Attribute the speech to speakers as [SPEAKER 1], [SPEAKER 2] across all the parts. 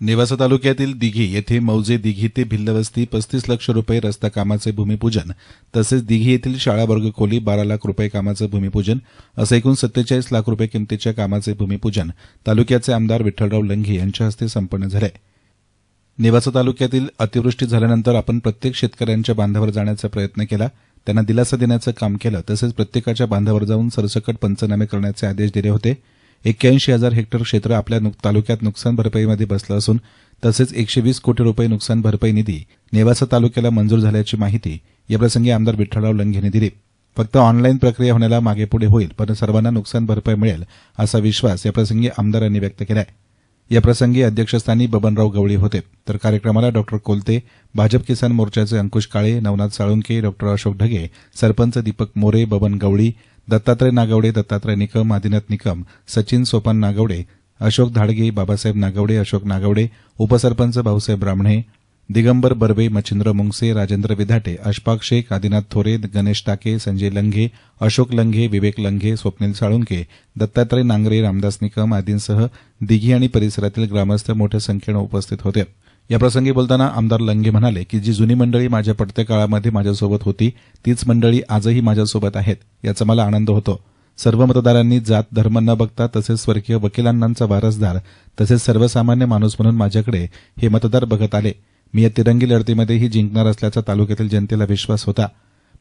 [SPEAKER 1] नेवासा तालुक्यातील दिघी येथे मौजे दिघी ते भिल्लवस्ती पस्तीस लक्ष रुपये रस्ता कामाचे भूमिपूजन तसेच दिघी येथील शाळा वर्ग खोली बारा लाख रुपये कामाचं भूमिपूजन असं एकूण सत्तेचाळीस लाख रुपये किमतीच्या कामाचे भूमिपूजन तालुक्याचे आमदार विठ्ठलराव लंघे यांच्या हस्ते संपन्न झाले. नेवासा तालुक्यातील अतिवृष्टी झाल्यानंतर आपण प्रत्येक शेतकऱ्यांच्या बांधावर जाण्याचा प्रयत्न केला. त्यांना दिलासा देण्याचं काम केलं. तसेच प्रत्येकाच्या बांधावर जाऊन सरसकट पंचनामे करण्याचे आदेश दिले होते. एक्क्याऐंशी हजार हेक्टर क्षेत्र आपल्या नुक- तालुक्यात नुकसान भरपाईमध्ये बसलं असून तसेच एकशे वीस कोटी रुपये नुकसान भरपाई निधी नेवासा तालुक्याला मंजूर झाल्याची माहिती याप्रसंगी आमदार विठ्ठलराव लंघेने दिली. फक्त ऑनलाईन प्रक्रिया होण्याला मागेपुढे होईल पण सर्वांना नुकसान भरपाई मिळेल असा विश्वास याप्रसंगी आमदारांनी व्यक्त केलाय. याप्रसंगी अध्यक्षस्थानी बबनराव गवळी होते. तर कार्यक्रमाला डॉक्टर कोलते भाजप किसान मोर्चाचे अंकुश काळे नवनाथ साळुंके डॉक्टर अशोक ढगे सरपंच दीपक मोरे बबन गवळी दत्तात्रय नागवडे दत्तात्रय निकम आदिनाथ निकम सचिन सोपान नागवडे अशोक धाडगे बाबासाहेब नागवडे अशोक नागवडे उपसरपंच भाऊसाहेब ब्राह्मणे दिगंबर बर्वे मच्छिंद्र मुंगसे राजेंद्र विधाटे अशफाक शेख आदिनाथ थोरे गणेश टाके संजय लंघे अशोक लंघे विवेक लंघे स्वप्नील साळुंके दत्तात्रय नांगरे रामदास निकम आदींसह दिघी आणि परिसरातील ग्रामस्थ मोठ्या संख्येनं उपस्थित होते. याप्रसंगी बोलताना आमदार लंगे म्हणाले की जी जुनी मंडळी माझ्या पडत्या काळामध्ये माझ्यासोबत होती तीच मंडळी आजही माझ्यासोबत आहेत याचा मला आनंद होतो. सर्व मतदारांनी जात धर्म न बघता तसेच स्वर्गीय वकिलांनांचा वारसदार तसेच सर्वसामान्य माणूस म्हणून माझ्याकडे हे मतदार बघत आले. मी या तिरंगी लढतीमध्येही जिंकणार असल्याचा तालुक्यातील जनतेला विश्वास होता.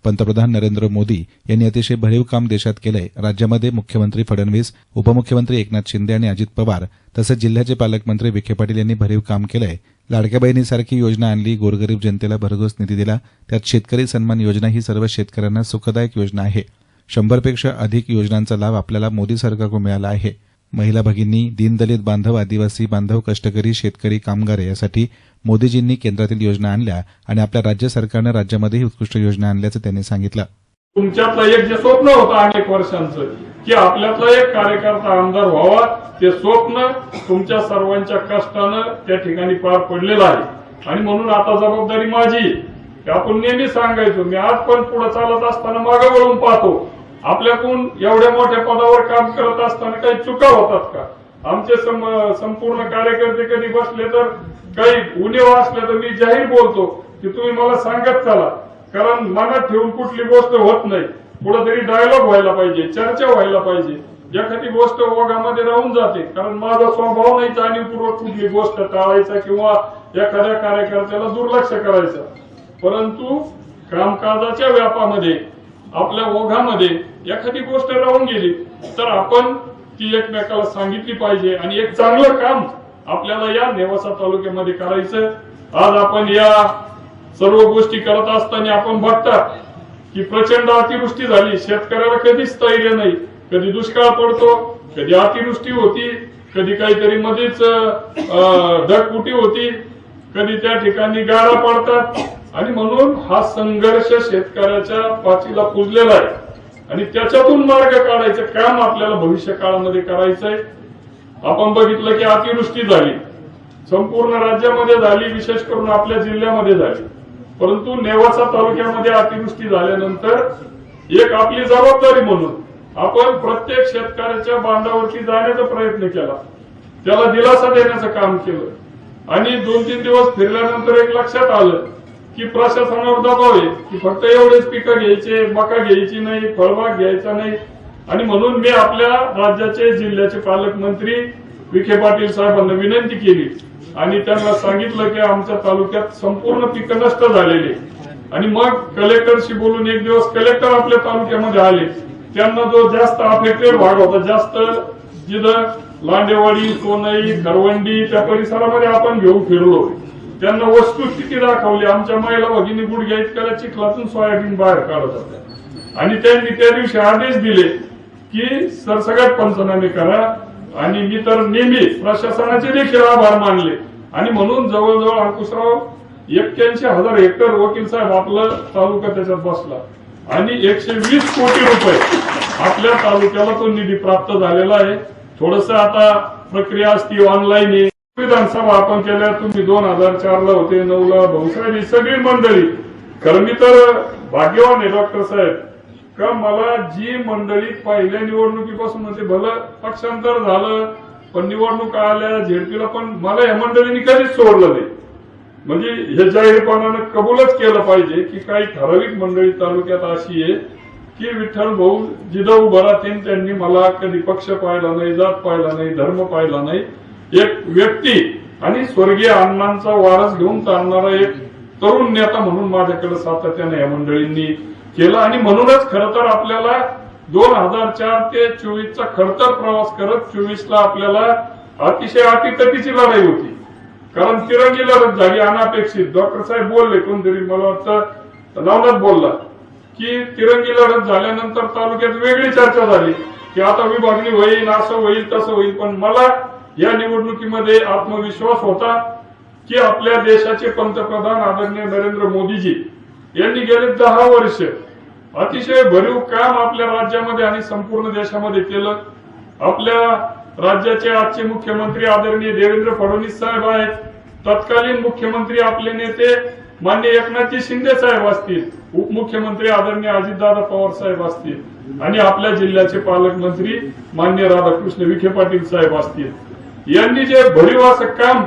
[SPEAKER 1] पंतप्रधान नरेंद्र मोदी यांनी अतिशय भरीव काम देशात केलंय. राज्यामध्ये मुख्यमंत्री फडणवीस उपमुख्यमंत्री एकनाथ शिंदे आणि अजित पवार तसंच जिल्ह्याचे पालकमंत्री विखे पाटील यांनी भरीव काम केलंय. लाडक्या बहिणीसारखी योजना आणली गोरगरीब जनतेला भरघोस निधी दिला त्यात शेतकरी सन्मान योजना ही सर्व शेतकऱ्यांना सुखदायक योजना आहे. शंभरपेक्षा अधिक योजनांचा लाभ आपल्याला मोदी सरकारकडून मिळाला आहे. महिला भगिनी दीनदलित बांधव आदिवासी बांधव कष्टकरी शेतकरी कामगार यासाठी मोदीजींनी केंद्रातील योजना आणल्या आणि आपल्या राज्य सरकारनं राज्यामध्येही उत्कृष्ट योजना आणल्याचं त्यांनी सांगितलं.
[SPEAKER 2] तुमच्यातलं एक जे स्वप्न होतं अनेक वर्षांचं की आपल्यातला एक कार्यकर्ता आमदार व्हावा ते स्वप्न तुमच्या सर्वांच्या कष्टानं त्या ठिकाणी पार पडलेलं आहे. आणि म्हणून आता जबाबदारी माझी आपण नेहमी सांगायचो मी आज पण पुढे चालत असताना मागे वळून पाहतो आपल्याकडून एवढ्या मोठ्या पदावर काम करत असताना काही चुका होतात का? आमचे संपूर्ण कार्यकर्ते कधी बसले तर काही उणीव असल्या तर मी जाहीर बोलतो की तुम्ही मला सांगत चला. कारण मनात ठेवून कुठली गोष्ट होत नाही. कुठेतरी डायलॉग व्हायला पाहिजे चर्चा व्हायला पाहिजे. एखादी गोष्ट ओघामध्ये राहून जाते कारण माझा स्वभाव नाही जाणीवपूर्वक कुठली गोष्ट टाळायचा किंवा एखाद्या कार्यकर्त्याला दुर्लक्ष करायचं. परंतु कामकाजाच्या व्यापामध्ये आपल्या ओघामध्ये एखादी गोष्ट राहून गेली तर आपण ती एकमेकाला सांगितली पाहिजे आणि एक चांगलं काम आपल्याला या नेवासा तालुक्यामध्ये करायचं. आज आपण या सर्व गोष्टी करत असताना आपण बघता की प्रचंड अतिवृष्टी झाली. शेतकऱ्याला कधीच स्थैर्य नाही कधी दुष्काळ पडतो कधी अतिवृष्टी होती कधी काहीतरी मध्येच अं, होती कधी त्या ठिकाणी गारा पडतात. आणि म्हणून हा संघर्ष शेतकऱ्याच्या पाचीला पुजलेला आहे. आणि त्याच्यातून मार्ग काढायचं काम आपल्याला भविष्य काळामध्ये करायचंय. आपण बघितलं की अतिवृष्टी झाली. संपूर्ण राज्यामध्ये झाली विशेष करून आपल्या जिल्ह्यामध्ये झाली. परंतु नेवासा तालुक्यामध्ये अतिवृष्टी झाल्यानंतर एक आपली जबाबदारी म्हणून आपण प्रत्येक शेतकऱ्याच्या बांधावरती जाण्याचा प्रयत्न केला. त्याला दिलासा देण्याचं काम केलं. आणि दोन तीन दिवस फिरल्यानंतर एक लक्षात आलं की प्रशासनावर दबाव आहे की फक्त एवढेच पिकं घ्यायचे मका घ्यायची नाही फळबाग घ्यायचा नाही. आणि म्हणून मी आपल्या राज्याचे जिल्ह्याचे पालकमंत्री विखे पाटील साहेबांना विनंती केली. आणि त्यांना सांगितलं की आमच्या तालुक्यात संपूर्ण पिकं नष्ट झालेली आणि मग कलेक्टरशी बोलून एक दिवस कलेक्टर आपल्या तालुक्यामध्ये आले. त्यांना जो जास्त अफेक्टेड भाग होता जास्त जिथं लांडेवाडी सोनई करवंडी त्या परिसरामध्ये आपण घेऊन फिरलो. त्यांना वस्तुस्थिती दाखवली? आमच्या महिला भगिनी गुडघ्या इतक्याला चिखलातून सोयाबीन बाहेर काढत होत्या. आणि त्यांनी त्या दिवशी आदेश दिले की सरसगट पंचनामे करा. आणि मी तर नेहमी प्रशासनाचे देखील आभार मानले. आणि म्हणून जवळजवळ अंकुशराव एक्क्याऐंशी हजार हेक्टर वकील साहेब आपलं तालुका त्याच्यात बसला. आणि एकशे वीस कोटी रुपये आपल्या तालुक्याला तो निधी प्राप्त झालेला आहे. थोडस आता प्रक्रिया असती ऑनलाईन आहे. विधानसभा आपण केल्या तुम्ही दोन हजार चारला होते नऊला भाऊसाहेब ही सगळी मंडळी. खरं मी तर भाग्यवान आहे डॉक्टर साहेब. का मला जी मंडळी पहिल्या निवडणुकीपासून म्हणजे भलं पक्षांतर झालं पण निवडणूक आल्या झेडपीला पण मला या मंडळींनी कधीच सोडलं नाही. म्हणजे हे जाहीरपणानं कबूलच केलं पाहिजे की काही ठराविक मंडळी तालुक्यात अशी आहे की विठ्ठल भाऊ जिदा उभं राहतील त्यांनी मला कधी पक्ष पाहिला नाही जात पाहिला नाही धर्म पाहिला नाही. एक व्यक्ती आणि स्वर्गीय अण्णांचा वारस घेऊन चालणारा एक तरुण नेता म्हणून माझ्याकडे सातत्याने या मंडळींनी केलं. आणि म्हणूनच खर तर आपल्याला दोन हजार चार ते चोवीसचा खडतर प्रवास करत चोवीसला आपल्याला अतिशय अटीतटीची लढाई होती. कारण तिरंगी लढत झाली अनापेक्षित. डॉक्टर साहेब बोलले कोणतरी मला वाटतं नवनाथ बोलला की तिरंगी लढत झाल्यानंतर तालुक्यात वेगळी चर्चा झाली की आता विभागणी होईल असं होईल तसं होईल पण मला या निवडणुकीमध्ये आत्मविश्वास होता की आपल्या देशाचे पंतप्रधान आदरणीय नरेंद्र मोदीजी यांनी गेले दहा वर्ष अतिशय भरीव काम आपल्या राज्यामध्ये आणि संपूर्ण देशामध्ये केलं. आपल्या राज्याचे आजचे मुख्यमंत्री आदरणीय देवेंद्र फडणवीस साहेब आहेत. तत्कालीन मुख्यमंत्री आपले नेते मान्य एकनाथजी शिंदे साहेब असतील. उपमुख्यमंत्री आदरणीय अजितदादा पवार साहेब असतील. आणि आपल्या जिल्ह्याचे पालकमंत्री मान्य राधाकृष्ण विखे पाटील साहेब असतील. यांनी जे भरीव असं काम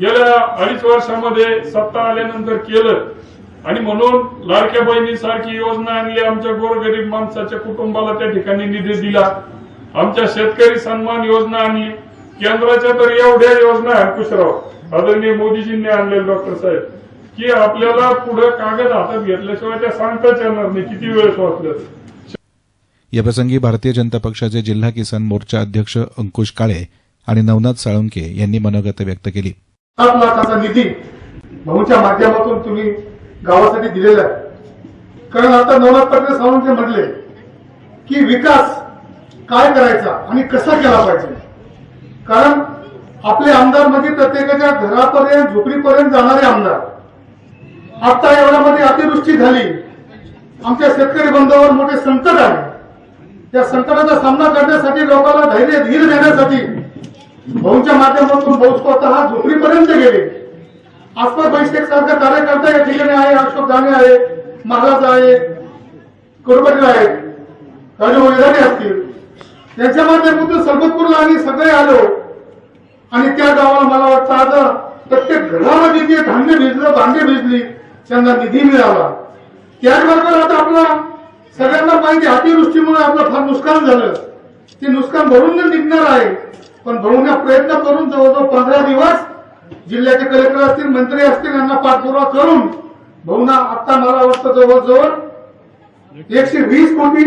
[SPEAKER 2] गेल्या अडीच वर्षामध्ये सत्ता आल्यानंतर केलं आणि म्हणून लाडक्या बहिणीसारखी योजना आणली आमच्या गोरगरीब माणसाच्या कुटुंबाला त्या ठिकाणी निधी दिला आमच्या शेतकरी सन्मान योजना आणली केंद्राच्या तर एवढ्या योजना अंकुशराव आदरणीय मोदीजींनी आणले डॉक्टर साहेब की आपल्याला पुढे कागद हातात घेतल्याशिवाय त्या सांगताच येणार नाही किती वेळेस वाचलं
[SPEAKER 1] याप्रसंगी भारतीय जनता पक्षाचे जिल्हा किसान मोर्चा अध्यक्ष अंकुश काळे आणि नवनाथ साळुंके यांनी मनोगत व्यक्त केली.
[SPEAKER 3] सात लाखाचा निधी भाऊच्या माध्यमातून तुम्ही गावासाठी दिलेला आहे. कारण आता नवनाथ पाटील साळुंके म्हटले की विकास काय करायचा आणि कसा केला पाहिजे? कारण आपले आमदार म्हणजे प्रत्येकाच्या घरापर्यंत झोपडीपर्यंत जाणारे आमदार. आता एवढ्यामध्ये अतिवृष्टी झाली. आमच्या शेतकरी बंधावर मोठे संकट आले. त्या संकटाचा सामना करण्यासाठी लोकांना धैर्य धीर देण्यासाठी भाऊच्या माध्यमातून भाऊ स्वतः झोपडीपर्यंत गेले. आसपास बैठक सारखा कार्यकर्ता या ठिकाणी आहे अशोक दाने आहे महाराज आहे कुरबडी आहेत राजू वैराणी असतील. त्यांच्या माध्यमातून सरबतपूरला आम्ही सगळे आलो. आणि त्या गावाला मला वाटतं आज प्रत्येक घरामध्ये जे धान्य भिजलं भांडे भिजली त्यांना निधी मिळाला. त्याचबरोबर आता आपला सगळ्यांना माहिती अतिवृष्टीमुळे आपलं फार नुकसान झालं. ते नुकसान भरून निघणार आहे पण भरवण्या प्रयत्न करून जवळजवळ पंधरा दिवस जिल्ह्याचे कलेक्टर असतील मंत्री असतील यांना पाठपुरावा करून भाऊना आता मला वाटतं जवळजवळ एकशे वीस कोटी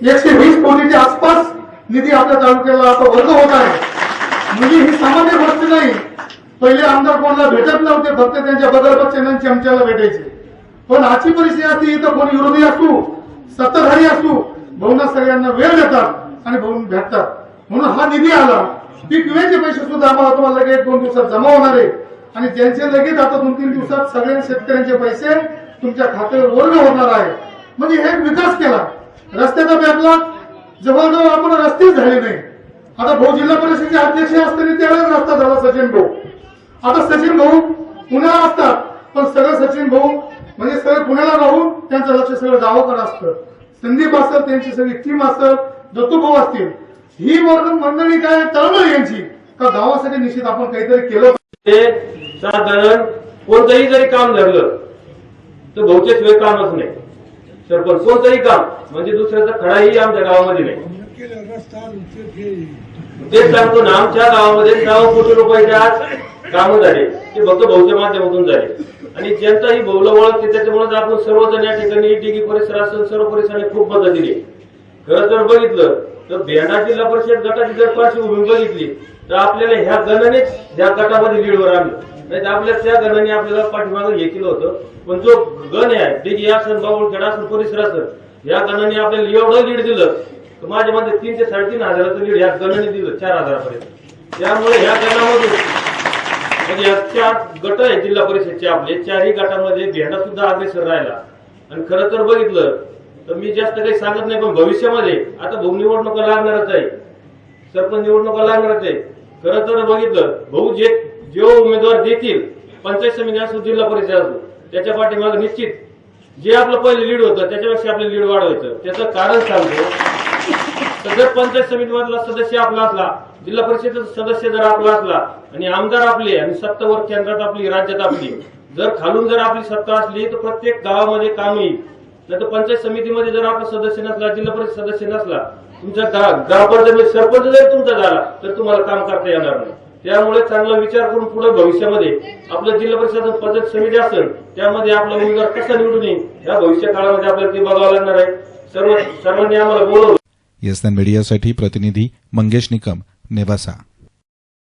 [SPEAKER 3] एकशे वीस कोटीच्या आसपास निधी आपल्या तालुक्याला आता वर्ग होत आहे. म्हणजे ही सामान्य गोष्ट नाही. पहिले आमदार कोणाला भेटत नव्हते फक्त त्यांच्या बदलपक्षांना चमच्याला भेटायचे. पण आजची परिस्थिती असती तर कोणी विरोधी असू सत्ताधारी असू भाऊना सगळ्यांना वेळ देतात आणि भाऊन भेटतात. म्हणून हा निधी आला. पीक विम्याचे पैसे सुद्धा आम्हाला तुम्हाला लगेच दोन दिवसात जमा होणार आहे. आणि ज्यांचे लगेच आता दोन तीन दिवसात सगळ्या शेतकऱ्यांचे पैसे तुमच्या खात्यावर वर्ग होणार आहे. म्हणजे हे विकास केला. रस्त्याचा बॅपला जवळजवळ आपण रस्तेच झाले नाही. आता भाऊ जिल्हा परिषदेचे अध्यक्ष असताना त्यावेळेस रस्ता झाला सचिन भाऊ. आता सचिन भाऊ पुण्याला असतात. पण सगळं सचिन भाऊ म्हणजे सगळं पुण्याला राहून त्यांचं लक्ष सगळं गावाकडे असतं. संदीप असतात त्यांची सगळी टीम असतात दत्तू भाऊ असतील. ही वर्ग मंडळी काय तळमळ यांची? का गावासाठी निश्चित आपण काहीतरी केलं
[SPEAKER 4] ते साधारण कोणतंही जरी काम धरलं तर बहुतेक वेळ कामच नाही. सरपंच कोणतंही काम म्हणजे दुसऱ्याचा खडाही आमच्या गावामध्ये नाही. तेच सांगतो ना आमच्या गावामध्ये सहा कोटी रुपयाचे आज कामं झाले. ते फक्त भाऊच्या माध्यमातून झाले. आणि जनता ही भाऊला ओळखते त्याच्यामुळे आपण सर्वजण या ठिकाणी डिगी परिसर असेल सर्व परिसराने खूप मदत दिली. खरं तर बघितलं तर भेंडा जिल्हा परिषद गटाची जर पार्श्वभूमी बघितली तर आपल्याला ह्या गणानेच ह्या गटामध्ये लीडवर आणलं. नाही तर आपल्या त्या गणाने आपल्याला पाठीमागं हे केलं होतं. पण जो गण आहे डिगी असेल बावळखेड असेल परिसर असेल या गणाने आपल्याला एवढं लीड दिलं तर माझ्या मध्ये तीन ते साडेतीन हजाराचं लीड ह्या गणाने दिलं चार हजारापर्यंत. त्यामुळे ह्या गणामधून म्हणजे चार गट आहे जिल्हा परिषदचे आपले चारही गटामध्ये भेंडा सुद्धा अग्रेसर राहिला. आणि खरं तर बघितलं तर मी जास्त काही सांगत नाही पण भविष्यामध्ये आता भाऊ निवडणुका लागणारच आहे. सरपंच निवडणुका लागणारच आहे. खरं तर बघितलं भाऊ जे जे उमेदवार देतील पंचायत समिती असो जिल्हा परिषद असो त्याच्या पाठीमागे निश्चित जे आपलं पहिलं लीड होतं त्याच्यापेक्षा आपलं लीड वाढवायचं. त्याचं कारण सांगतो. जर पंचायत समितीमधला सदस्य आपला असला जिल्हा परिषदेचा सदस्य जर आपला असला आणि आमदार आपले आणि सत्तावर केंद्रात आपली राज्यात आपली जर खालून जर आपली सत्ता असली तर प्रत्येक गावामध्ये काम येईल. नाही तर पंचायत समितीमध्ये जर आपण सदस्य नसला जिल्हा परिषद सदस्य नसला तुमच्या ग्रामपंचायत म्हणजे सरपंच जरी तुमचा झाला तर तुम्हाला काम करता येणार नाही. त्यामुळे चांगला विचार करून पुढे भविष्यामध्ये आपलं जिल्हा परिषद पंचायत समिती असेल त्यामध्ये आपला उमेदवार कसा निवडून येईल या भविष्य काळामध्ये आपल्याला ते बघावं लागणार आहे. सर्व सर्वांनी आम्हाला बोलवलं.
[SPEAKER 1] एस मीडियासाठी प्रतिनिधी मंगेश निकम नेवासा.